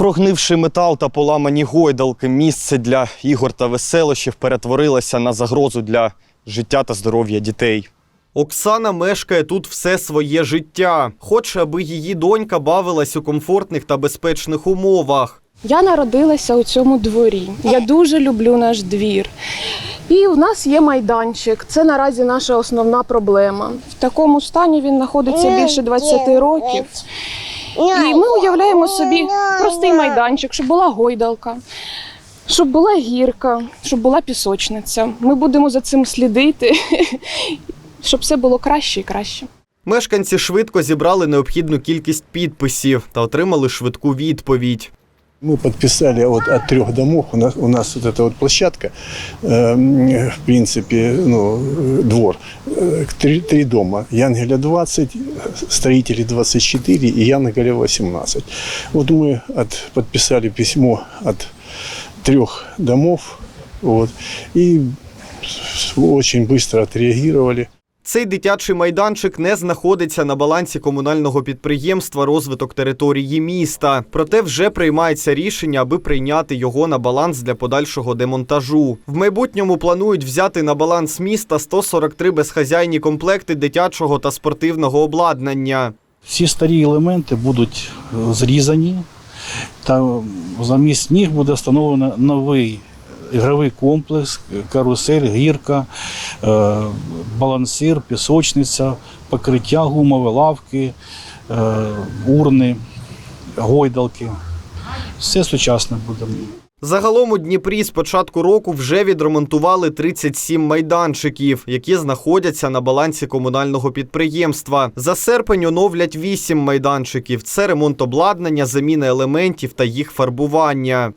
Прогнивший метал та поламані гойдалки, місце для ігор та веселощів перетворилося на загрозу для життя та здоров'я дітей. Оксана мешкає тут все своє життя. Хоче, аби її донька бавилась у комфортних та безпечних умовах. Я народилася у цьому дворі. Я дуже люблю наш двір. І в нас є майданчик. Це наразі наша основна проблема. В такому стані він знаходиться більше 20 років. І ми уявляємо собі простий майданчик, щоб була гойдалка, щоб була гірка, щоб була пісочниця. Ми будемо за цим слідити, щоб все було краще і краще. Мешканці швидко зібрали необхідну кількість підписів та отримали швидку відповідь. Мы подписали вот от трех домов. У нас, у нас вот эта вот площадка, э, в принципе, ну, э, двор. Э, Три, три дома. Янгеля 20, строителей 24 и Янгеля 18. Вот мы от, подписали письмо от трех домов. Вот, и очень быстро отреагировали. Цей дитячий майданчик не знаходиться на балансі комунального підприємства розвиток території міста. Проте вже приймається рішення, аби прийняти його на баланс для подальшого демонтажу. В майбутньому планують взяти на баланс міста 143 безхазяйні комплекти дитячого та спортивного обладнання. Всі старі елементи будуть е, зрізані, та замість них буде встановлено новий ігровий комплекс, карусель, гірка, е, балансир, пісочниця, покриття гумове, лавки, е, урни, гойдалки. Все сучасне буде. Загалом у Дніпрі з початку року вже відремонтували 37 майданчиків, які знаходяться на балансі комунального підприємства. За серпень оновлять 8 майданчиків. Це ремонт обладнання, заміна елементів та їх фарбування.